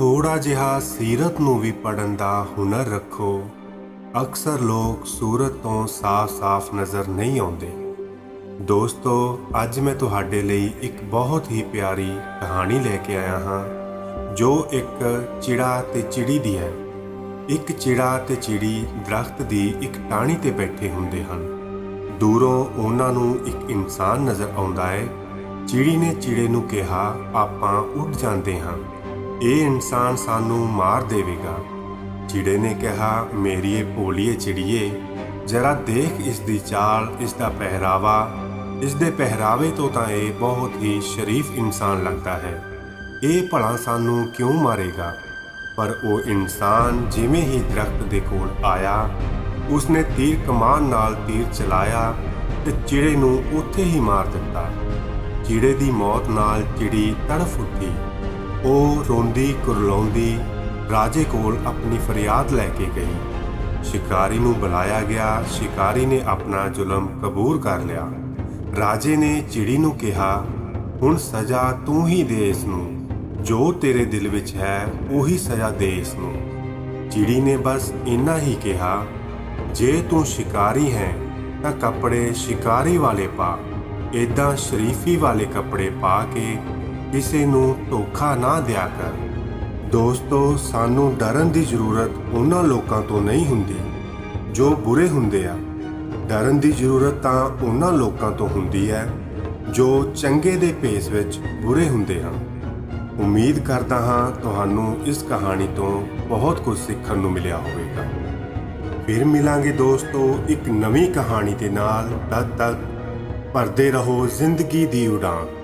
ਥੋੜਾ ਜਿਹਾ ਸੀਰਤ ਨੂੰ ਵੀ ਪੜਨ ਦਾ ਹੁਨਰ ਰੱਖੋ। ਅਕਸਰ ਲੋਕ ਸੂਰਤ ਤੋਂ ਸਾਫ਼-ਸਾਫ਼ ਨਜ਼ਰ ਨਹੀਂ ਆਉਂਦੇ। ਦੋਸਤੋ, ਅੱਜ ਮੈਂ ਤੁਹਾਡੇ ਲਈ ਇੱਕ ਬਹੁਤ ਹੀ ਪਿਆਰੀ ਕਹਾਣੀ ਲੈ ਕੇ ਆਇਆ ਹਾਂ, ਜੋ ਇੱਕ ਚਿੜਾ ਤੇ ਚਿੜੀ ਦੀ ਹੈ। ਇੱਕ ਚਿੜਾ ਤੇ ਚਿੜੀ ਦਰਖਤ ਦੀ ਇੱਕ ਟਾਹਣੀ ਤੇ ਬੈਠੇ ਹੁੰਦੇ ਹਨ। ਦੂਰੋਂ ਉਹਨਾਂ ਨੂੰ ਇੱਕ ਇਨਸਾਨ ਨਜ਼ਰ ਆਉਂਦਾ ਹੈ। ਚਿੜੀ ਨੇ ਚਿੜੇ ਨੂੰ ਕਿਹਾ, ਆਪਾਂ ਉੱਡ ਜਾਂਦੇ ਹਾਂ। ਇਹ ਇਨਸਾਨ ਸਾਨੂੰ ਮਾਰ ਦੇਵੇਗਾ। ਚਿੜੇ ਨੇ ਕਿਹਾ, ਮੇਰੀਏ ਭੋਲੀਏ ਚਿੜੀਏ, ਜਰਾ ਦੇਖ ਇਸ ਦੀ ਚਾਲ, ਇਸ ਦਾ ਪਹਿਰਾਵਾ। ਇਸ ਦੇ ਪਹਿਰਾਵੇ ਤੋਂ ਤਾਂ ਇਹ ਬਹੁਤ ਹੀ ਸ਼ਰੀਫ ਇਨਸਾਨ ਲੱਗਦਾ ਹੈ। ਇਹ ਭਲਾ ਸਾਨੂੰ ਕਿਉਂ ਮਾਰੇਗਾ? ਪਰ ਉਹ ਇਨਸਾਨ ਜਿਵੇਂ ਹੀ ਦਰਖਤ ਦੇ ਕੋਲ ਆਇਆ, ਉਸਨੇ ਤੀਰ ਕਮਾਨ ਨਾਲ ਤੀਰ ਚਲਾਇਆ ਤੇ ਚਿੜੇ ਨੂੰ ਉੱਥੇ ਹੀ ਮਾਰ ਦਿੱਤਾ। ਚਿੜੇ ਦੀ ਮੌਤ ਨਾਲ ਚਿੜੀ ਤੜਫ ਉੱਠੀ। ਉਹ ਰੋਂਦੀ ਕੁਰਲਾਉਂਦੀ ਰਾਜੇ ਕੋਲ ਆਪਣੀ ਫਰਿਆਦ ਲੈ ਕੇ ਗਈ। ਸ਼ਿਕਾਰੀ ਨੂੰ ਬੁਲਾਇਆ ਗਿਆ। ਸ਼ਿਕਾਰੀ ਨੇ ਆਪਣਾ ਜ਼ੁਲਮ ਕਬੂਲ ਕਰ ਲਿਆ। ਰਾਜੇ ਨੇ ਚਿੜੀ ਨੂੰ ਕਿਹਾ, ਹੁਣ ਸਜ਼ਾ ਤੂੰ ਹੀ ਦੇ ਇਸ ਨੂੰ। ਜੋ ਤੇਰੇ ਦਿਲ ਵਿੱਚ ਹੈ, ਉਹੀ ਸਜ਼ਾ ਦੇ ਇਸ ਨੂੰ। ਚਿੜੀ ਨੇ ਬਸ ਇੰਨਾ ਹੀ ਕਿਹਾ, ਜੇ ਤੂੰ ਸ਼ਿਕਾਰੀ ਹੈ, ਤਾਂ ਕੱਪੜੇ ਸ਼ਿਕਾਰੀ ਵਾਲੇ ਪਾ। ਏਦਾਂ ਸ਼ਰੀਫੀ ਵਾਲੇ ਕੱਪੜੇ ਪਾ ਕੇ ਕਿਸੇ ਨੂੰ ਧੋਖਾ ਨਾ ਦਿਆ ਕਰ। ਦੋਸਤੋ, ਸਾਨੂੰ ਡਰਨ ਦੀ ਜ਼ਰੂਰਤ ਉਹਨਾਂ ਲੋਕਾਂ ਤੋਂ ਨਹੀਂ ਹੁੰਦੀ, ਜੋ ਬੁਰੇ ਹੁੰਦੇ ਆ। ਡਰਨ ਦੀ ਜ਼ਰੂਰਤ ਤਾਂ ਉਹਨਾਂ ਲੋਕਾਂ ਤੋਂ ਹੁੰਦੀ ਹੈ, ਜੋ ਚੰਗੇ ਦੇ ਭੇਸ ਵਿੱਚ ਬੁਰੇ ਹੁੰਦੇ ਹਨ। ਉਮੀਦ ਕਰਦਾ ਹਾਂ ਤੁਹਾਨੂੰ ਇਸ ਕਹਾਣੀ ਤੋਂ ਬਹੁਤ ਕੁਝ ਸਿੱਖਣ ਨੂੰ ਮਿਲਿਆ ਹੋਵੇਗਾ। ਫਿਰ ਮਿਲਾਂਗੇ ਦੋਸਤੋ ਇੱਕ ਨਵੀਂ ਕਹਾਣੀ ਦੇ ਨਾਲ। ਤਦ ਤੱਕ ਭਰਦੇ ਰਹੋ ਜ਼ਿੰਦਗੀ ਦੀ ਉਡਾਨ।